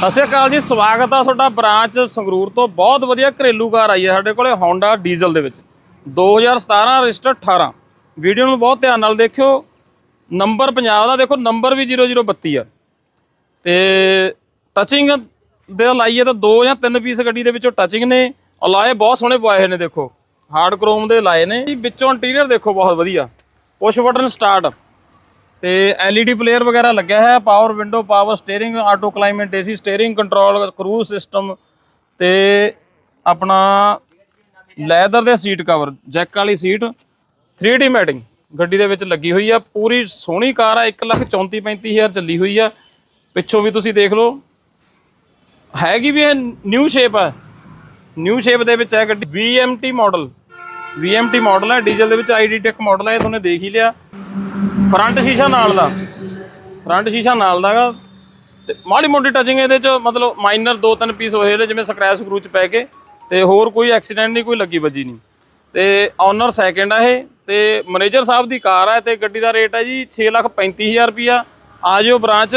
ਸਤਿ ਸ਼੍ਰੀ ਅਕਾਲ ਜੀ, ਸਵਾਗਤ ਆ ਤੁਹਾਡਾ ਬ੍ਰਾਂਚ ਸੰਗਰੂਰ ਤੋਂ। ਬਹੁਤ ਵਧੀਆ ਘਰੇਲੂ ਕਾਰ ਆਈ ਹੈ ਸਾਡੇ ਕੋਲੇ, Honda ਡੀਜ਼ਲ ਦੇ ਵਿੱਚ। 2017 ਰਜਿਸਟਰ 18 ਵੀਡੀਓ ਨੂੰ ਬਹੁਤ ਧਿਆਨ ਨਾਲ ਦੇਖਿਓ। ਨੰਬਰ ਪੰਜਾਬ ਦਾ ਦੇਖੋ, ਨੰਬਰ ਵੀ 0032 ਆ। ਤੇ ਟਚਿੰਗ ਦੇ ਲਾਈਏ ਤਾਂ ਦੋ ਜਾਂ ਤਿੰਨ ਪੀਸ ਗੱਡੀ ਦੇ ਵਿੱਚੋਂ ਟਚਿੰਗ ਨੇ। ਅਲਾਏ ਬਹੁਤ ਸੋਹਣੇ ਪਵਾਏ ਹੋਏ ਨੇ, ਦੇਖੋ। ਹਾਰਡ ਕ੍ਰੋਮ ਦੇ ਲਾਏ ਨੇ। ਜੀ, ਵਿੱਚੋਂ ਇੰਟੀਰੀਅਰ ਦੇਖੋ, ਬਹੁਤ ਵਧੀਆ। ਪੁਸ਼ ਬਟਨ ਸਟਾਰਟ ਤੇ LED ਪਲੇਅਰ ਵਗੈਰਾ ਲੱਗਿਆ ਹੈ power window power steering auto climate AC steering control cruise system ਤੇ ਆਪਣਾ ਲੈਦਰ ਦੇ ਸੀਟ ਕਵਰ ਜੈਕ ਵਾਲੀ ਸੀਟ 3D ਮੈਟਿੰਗ ਗੱਡੀ ਦੇ ਵਿੱਚ ਲੱਗੀ ਹੋਈ ਆ, ਪੂਰੀ ਸੋਹਣੀ ਕਾਰ ਆ 134000 ਚੱਲੀ ਹੋਈ ਆ। ਪਿੱਛੋਂ ਵੀ ਤੁਸੀਂ ਦੇਖ ਲਓ, ਹੈਗੀ ਵੀ ਇਹ ਨਿਊ ਸ਼ੇਪ ਹੈ ਨਿਊ ਸ਼ੇਪ ਦੇ ਵਿੱਚ ਹੈ ਗੱਡੀ VMT ਮਾਡਲ VMT ਮਾਡਲ ਹੈ ਡੀਜ਼ਲ ਦੇ ਵਿੱਚ ID ਟੈਕ ਮਾਡਲ ਹੈ ਇਹ ਤੁਹਾਨੂੰ ਦੇਖ ਹੀ ਲਿਆ। ਫਰੰਟ ਸ਼ੀਸ਼ਾ ਨਾਲ ਦਾ। ਫਰੰਟ ਸ਼ੀਸ਼ਾ ਨਾਲ ਦਾਗਾ ਤੇ ਮਾੜੀ ਮੋਟੀ ਟਚਿੰਗ ਇਹਦੇ ਚ ਮਤਲਬ ਮਾਈਨਰ ਦੋ ਤਿੰਨ ਪੀਸ ਹੋਏ ਜਿਹੜੇ ਜਿਵੇਂ ਸਕ੍ਰੈਚ ਸਕਰੂਚ ਪੈ ਕੇ ਤੇ ਹੋਰ ਕੋਈ ਐਕਸੀਡੈਂਟ ਨਹੀਂ, ਕੋਈ ਲੱਗੀ ਵੱਜੀ ਨਹੀਂ। ਤੇ ਓਨਰ ਸੈਕਿੰਡ ਆ ਇਹ ਤੇ ਮੈਨੇਜਰ ਸਾਹਿਬ ਦੀ ਕਾਰ ਹੈ ਤੇ ਗੱਡੀ ਦਾ ਰੇਟ ਹੈ ਜੀ 635000 ਰੁਪਿਆ ਆ ਜਿਓ ਬ੍ਰਾਂਚ